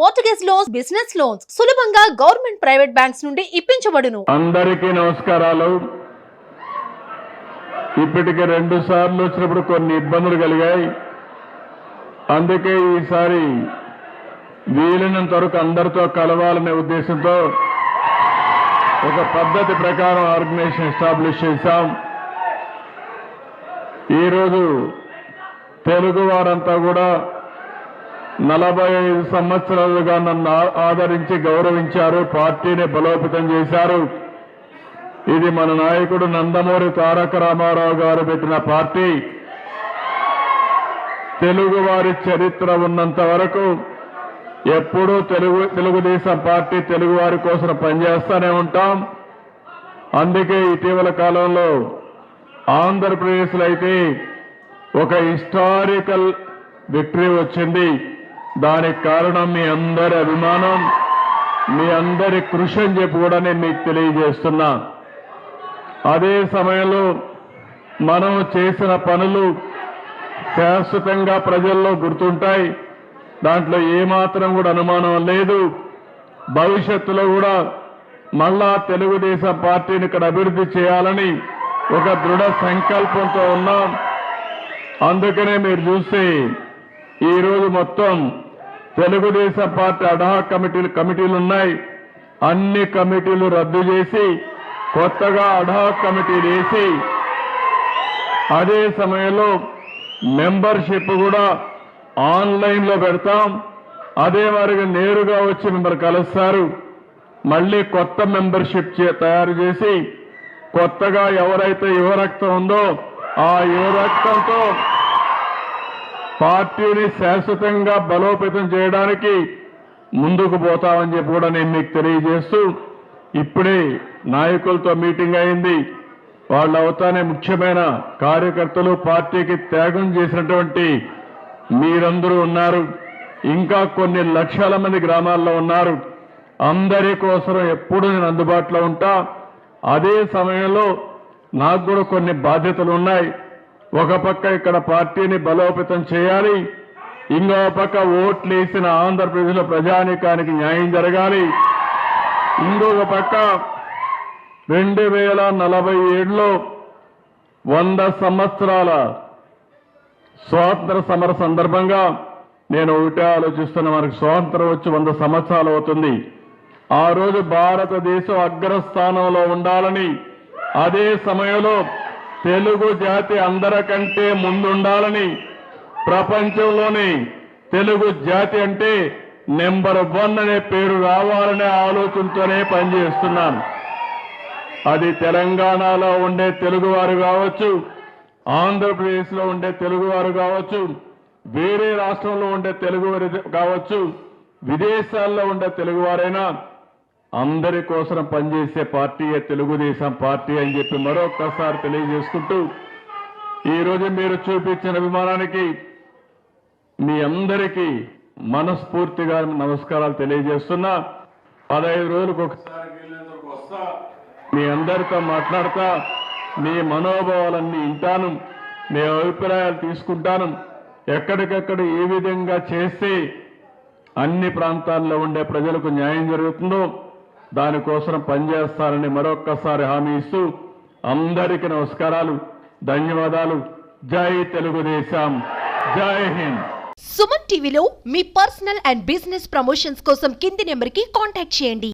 Mortgage loans business loans సులభంగా government private banks నుండి ఇప్పించబడును. అందరికీ నమస్కారాలు. ఇప్పటికి రెండు సార్లు వచ్చినప్పుడు కొన్ని ఇబ్బందులు కలిగాయి. అందుకే ఈసారి వీలైనంత వరకు అందరితో కలవాలనే ఉద్దేశంతో ఒక పద్ధతి ప్రకారం ఆర్గనైజేషన్ ఎస్టాబ్లిష్ చేశాం. ఈరోజు తెలుగు వారంతా కూడా నలభై ఐదు సంవత్సరాలుగా నన్ను ఆదరించి గౌరవించారు పార్టీని బలోపేతం చేశారు. ఇది మన నాయకుడు నందమూరి తారక రామారావు గారు పెట్టిన పార్టీ. తెలుగువారి చరిత్ర ఉన్నంత వరకు ఎప్పుడూ తెలుగు తెలుగుదేశం పార్టీ తెలుగువారి కోసం పనిచేస్తూనే ఉంటాం. అందుకే ఇటీవల కాలంలో ఆంధ్రప్రదేశ్లో అయితే ఒక హిస్టారికల్ విక్టరీ వచ్చింది. దానికి కారణం మీ అందరి అభిమానం మీ అందరి కృషి అని చెప్పి కూడా నేను మీకు తెలియజేస్తున్నా. అదే సమయంలో మనం చేసిన పనులు శాశ్వతంగా ప్రజల్లో గుర్తుంటాయి. దాంట్లో ఏమాత్రం కూడా అనుమానం లేదు. భవిష్యత్తులో కూడా మళ్ళా తెలుగుదేశం పార్టీని ఇక్కడ అభివృద్ధి చేయాలని ఒక దృఢ సంకల్పంతో ఉన్నాం. అందుకనే మీరు చూస్తే ఈరోజు మొత్తం తెలుగుదేశం పార్టీ అడా కమిటీలు కమిటీలు ఉన్నాయి అన్ని కమిటీలు రద్దు చేసి కొత్తగా అడా కమిటీలు వేసి అదే సమయంలో మెంబర్షిప్ కూడా ఆన్లైన్లో పెడతాం. అదే వారికి నేరుగా వచ్చి మిమ్మల్ని కలుస్తారు. మళ్ళీ కొత్త మెంబర్షిప్ చే- తయారు చేసి కొత్తగా ఎవరైతే యువ రక్తం ఉందో ఆ యువ రక్తంతో పార్టీని శాశ్వతంగా బలోపేతం చేయడానికి ముందుకు పోతామని చెప్పి కూడా నేను మీకు తెలియజేస్తూ ఇప్పుడే నాయకులతో మీటింగ్ అయింది. వాళ్ళు అవుతానే ముఖ్యమైన కార్యకర్తలు పార్టీకి త్యాగం చేసినటువంటి మీరందరూ ఉన్నారు. ఇంకా కొన్ని లక్షల మంది గ్రామాల్లో ఉన్నారు. అందరి కోసం ఎప్పుడు నేను అందుబాటులో ఉంటా. అదే సమయంలో నాకు కూడా కొన్ని బాధ్యతలు ఉన్నాయి. ఒక పక్క ఇక్కడ పార్టీని బలోపేతం చేయాలి ఇంకో పక్క ఓట్లు వేసిన ఆంధ్రప్రదేశ్లో ప్రజానీకానికి న్యాయం జరగాలి. ఇంకొక పక్క రెండు వేల నలభై ఏడులో వంద సంవత్సరాల స్వాతంత్ర సమర సందర్భంగా నేను ఒకటే ఆలోచిస్తున్న మనకు స్వాతంత్రం వచ్చి వంద సంవత్సరాలు అవుతుంది. ఆ రోజు భారతదేశం అగ్రస్థానంలో ఉండాలని అదే సమయంలో తెలుగు జాతి అందరికంటే ముందుండాలని ప్రపంచంలోని తెలుగు జాతి అంటే నెంబర్ వన్ అనే పేరు రావాలనే ఆలోచనతోనే పనిచేస్తున్నాను. అది తెలంగాణలో ఉండే తెలుగువారు కావచ్చు ఆంధ్రప్రదేశ్లో ఉండే తెలుగువారు కావచ్చు వేరే రాష్ట్రంలో ఉండే తెలుగువారు కావచ్చు విదేశాల్లో ఉండే తెలుగువారైనా అందరి కోసం పనిచేసే పార్టీయే తెలుగుదేశం పార్టీ అని చెప్పి మరొక్కసారి తెలియజేసుకుంటూ ఈరోజు మీరు చూపించిన అభిమానానికి మీ అందరికీ మనస్ఫూర్తిగా నమస్కారాలు తెలియజేస్తున్నా. పదహైదు రోజులకు ఒకసారి వస్తా. మీ అందరితో మాట్లాడతా. మీ మనోభావాలన్నీ వింటాను. మీ అభిప్రాయాలు తీసుకుంటాను. ఎక్కడికెక్కడ ఏ విధంగా చేస్తే అన్ని ప్రాంతాల్లో ఉండే ప్రజలకు న్యాయం జరుగుతుందో దానికోసం పనిచేస్తారని మరొక్కసారి హామీ ఇస్తూ అందరికీ నమస్కారాలు ధన్యవాదాలు. జై తెలుగుదేశం. జై హింద్. సుమన్ టీవీలో మీ పర్సనల్ అండ్ బిజినెస్ ప్రమోషన్స్ కోసం కింది నెంబర్కి కాంటాక్ట్ చేయండి.